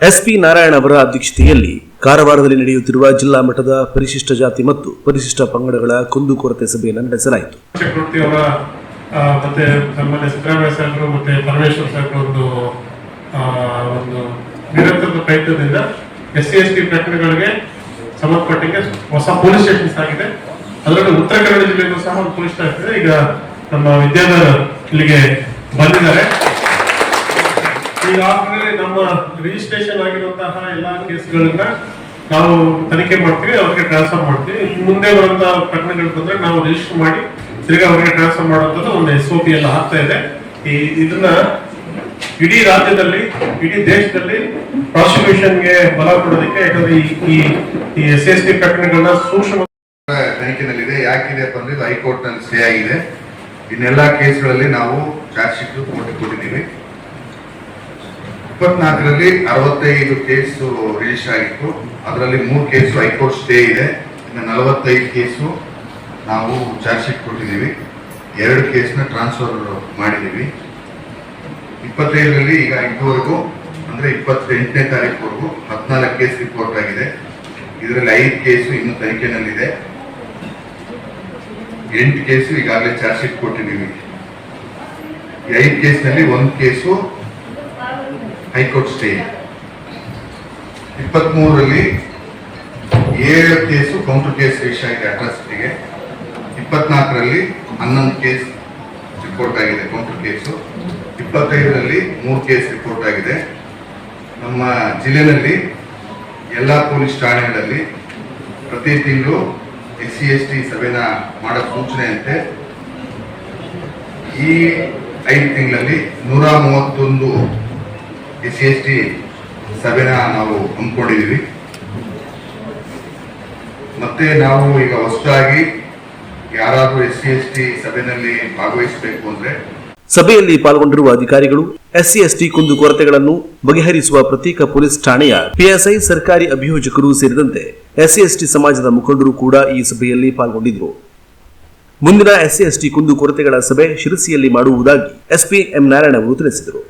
SP Narayana ಅವರ ಅಧ್ಯಕ್ಷತೆಯಲ್ಲಿ ಕಾರವಾರದಲ್ಲಿ ನಡೆಯುತ್ತಿರುವ ಜಿಲ್ಲಾ ಮಟ್ಟದ ಪರಿಶಿಷ್ಟ ಜಾತಿ ಮತ್ತು ಪರಿಶಿಷ್ಟ ಪಂಗಡಗಳ ಕುಂದುಕೊರತೆ ಸಭೆಯನ್ನು ನಡೆಸಲಾಯಿತು. ಮತ್ತೆ ನಮ್ಮಲ್ಲಿ ಸಿದ್ದರಾಮಯ್ಯ ಸಾಹೇಬರು ಮತ್ತೆ ಪರಮೇಶ್ವರ್ ಸಾಹೇಬರು ಒಂದು ಒಂದು ನಿರಂತರ ಪ್ರಯತ್ನದಿಂದ ಎಸ್ ಸಿ, ಎಸ್ ಟಿ ಪ್ರಕರಣಗಳಿಗೆ ಸಂಬಂಧಪಟ್ಟಂಗೆ ಹೊಸ ಪೊಲೀಸ್ ಸ್ಟೇಷನ್ಸ್ ಆಗಿದೆ ಅದರಲ್ಲಿ ಉತ್ತರ ಕನ್ನಡ ಜಿಲ್ಲೆಯಲ್ಲೂ ಸಹ ಒಂದು ಪೊಲೀಸ್ ಸ್ಟೇಷನ್ ಇದೆ. ಈಗ ನಮ್ಮ ವಿದ್ಯಾಧರ್ ಇಲ್ಲಿಗೆ ಬಂದಿದ್ದಾರೆ. ಈಗಾಗಲೇ ನಮ್ಮ ರಿಜಿಸ್ಟ್ರೇಷನ್ ಆಗಿರುವಂತಹ ಎಲ್ಲಾ ಕೇಸ್ಗಳನ್ನ ನಾವು ತನಿಖೆ ಮಾಡ್ತೀವಿ, ಅವ್ರಿಗೆ ಟ್ರಾನ್ಸ್ಫರ್ ಮಾಡ್ತೀವಿ. ಮುಂದೆ ಬರುವಂತಹ ಪ್ರಕರಣಗಳು ಬಂದ್ರೆ ನಾವು ರಿಜಿಸ್ಟರ್ ಮಾಡಿ ತಿರ್ಗಾ ಅವ್ರಿಗೆ ಟ್ರಾನ್ಸ್ಫರ್ ಮಾಡುವಂಥದ್ದು ಒಂದು ಎಸ್ ಒ ಪಿ ಎಲ್ಲ ಆಗ್ತಾ ಇದೆ. ಈ ಇದನ್ನ ಇಡೀ ರಾಜ್ಯದಲ್ಲಿ, ಇಡೀ ದೇಶದಲ್ಲಿ ಪ್ರಾಸಿಕ್ಯೂಷನ್ಗೆ ಬಲ ಕೊಡೋದಕ್ಕೆ ಯಾಕಂದ್ರೆ ಈ ಈ ಎಸ್ ಎಸ್ ಟಿ ಪ್ರಕರಣಗಳನ್ನ ಸೂಕ್ಷ್ಮ ತನಿಖೆನಲ್ಲಿದೆ ಯಾಕಿದೆಪ್ಪ ಅಂದ್ರೆ ಇದು ಹೈಕೋರ್ಟ್ನಲ್ಲಿ ಸ್ಟೇ ಆಗಿದೆ. ಇನ್ನೆಲ್ಲಾ ಕೇಸ್ಗಳಲ್ಲಿ ನಾವು ಚಾರ್ಜ್ ಶೀಟ್ ಕೊಟ್ಟಿದ್ದೀವಿ ಇಪ್ಪತ್ನಾಲ್ಕರಲ್ಲಿ ಅರವತ್ತೈದು ಕೇಸು ರಿಜಿಸ್ಟರ್ ಆಗಿತ್ತು. ಅದರಲ್ಲಿ ಮೂರು ಕೇಸು ಹೈಕೋರ್ಟ್ ಸ್ಟೇ ಇದೆ. ಇನ್ನು ನಲವತ್ತೈದು ಕೇಸು ನಾವು ಚಾರ್ಜ್ ಶೀಟ್ ಕೊಟ್ಟಿದ್ದೀವಿ. ಎರಡು ಕೇಸ್ನ ಟ್ರಾನ್ಸ್ಫರ್ ಮಾಡಿದ್ದೀವಿ. ಇಪ್ಪತ್ತೈದರಲ್ಲಿ ಈಗ ಇದುವರೆಗೂ, ಅಂದರೆ ಇಪ್ಪತ್ತೆಂಟನೇ ತಾರೀಕುವರೆಗೂ ಹದಿನಾಲ್ಕು ಕೇಸ್ ರಿಪೋರ್ಟ್ ಆಗಿದೆ. ಇದರಲ್ಲಿ ಐದು ಕೇಸು ಇನ್ನು ತನಿಖೆನಲ್ಲಿದೆ. ಎಂಟು ಕೇಸು ಈಗಾಗಲೇ ಚಾರ್ಜ್ ಶೀಟ್ ಕೊಟ್ಟಿದ್ದೀವಿ. ಐದು ಕೇಸ್ನಲ್ಲಿ ಒಂದು ಕೇಸು ಹೈಕೋರ್ಟ್ ಸ್ಟೇ. ಇಪ್ಪತ್ಮೂರರಲ್ಲಿ ಏಳು ಕೇಸು ಕೌಂಟರ್ ಕೇಸ್ ವಿಷಯ ಆಗಿದೆ ಅಟ್ರಾಸಿಟಿಗೆ ಇಪ್ಪತ್ನಾಲ್ಕರಲ್ಲಿ ಹನ್ನೊಂದು ಕೇಸ್ ರಿಪೋರ್ಟ್ ಆಗಿದೆ ಕೌಂಟರ್ ಕೇಸು. ಇಪ್ಪತ್ತೈದರಲ್ಲಿ ಮೂರು ಕೇಸ್ ರಿಪೋರ್ಟ್ ಆಗಿದೆ. ನಮ್ಮ ಜಿಲ್ಲೆಯಲ್ಲಿ ಎಲ್ಲ ಪೊಲೀಸ್ ಠಾಣೆಗಳಲ್ಲಿ ಪ್ರತಿ ತಿಂಗಳು ಎಸ್ ಸಿ, ಎಸ್ ಟಿ ಸಭೆನ ಮಾಡೋ ಸೂಚನೆಯಂತೆ ಈ ಐದು ತಿಂಗಳಲ್ಲಿ ನೂರ ಮೂವತ್ತೊಂದು ಎಸ್ ಸಿ ಎಸ್ ಟಿ ಸಭೆನ ನಾವು ಹಮ್ಮಿಕೊಂಡಿದ್ದೀವಿ. ಮತ್ತೆ ನಾವು ಈಗ ಹೊಸದಾಗಿ ಯಾರಾದರೂ ಎಸ್ ಸಿ ಎಸ್ ಟಿ ಸಭೆಯಲ್ಲಿ ಭಾಗವಹಿಸಬೇಕು ಅಂದ್ರೆ ಸಭೆಯಲ್ಲಿ ಪಾಲ್ಗೊಂಡಿರುವ ಅಧಿಕಾರಿಗಳು ಎಸ್ಸಿ ಕುಂದುಕೊರತೆಗಳನ್ನು ಬಗೆಹರಿಸುವ ಪ್ರತ್ಯೇಕ ಪೊಲೀಸ್ ಠಾಣೆಯ ಪಿಎಸ್ಐ ಸರ್ಕಾರಿ ಅಭಿಯೋಜಕರು ಸೇರಿದಂತೆ ಎಸ್ಸಿ ಎಸ್ಟಿ ಸಮಾಜದ ಮುಖಂಡರು ಕೂಡ ಈ ಸಭೆಯಲ್ಲಿ ಪಾಲ್ಗೊಂಡಿದ್ದರು. ಮುಂದಿನ ಎಸ್ಸಿ ಎಸ್ಟಿ ಕುಂದುಕೊರತೆಗಳ ಸಭೆ ಶಿರಸಿಯಲ್ಲಿ ಮಾಡುವುದಾಗಿ ಎಸ್ಪಿ ಎಂ ನಾರಾಯಣ ಅವರು ತಿಳಿಸಿದರು.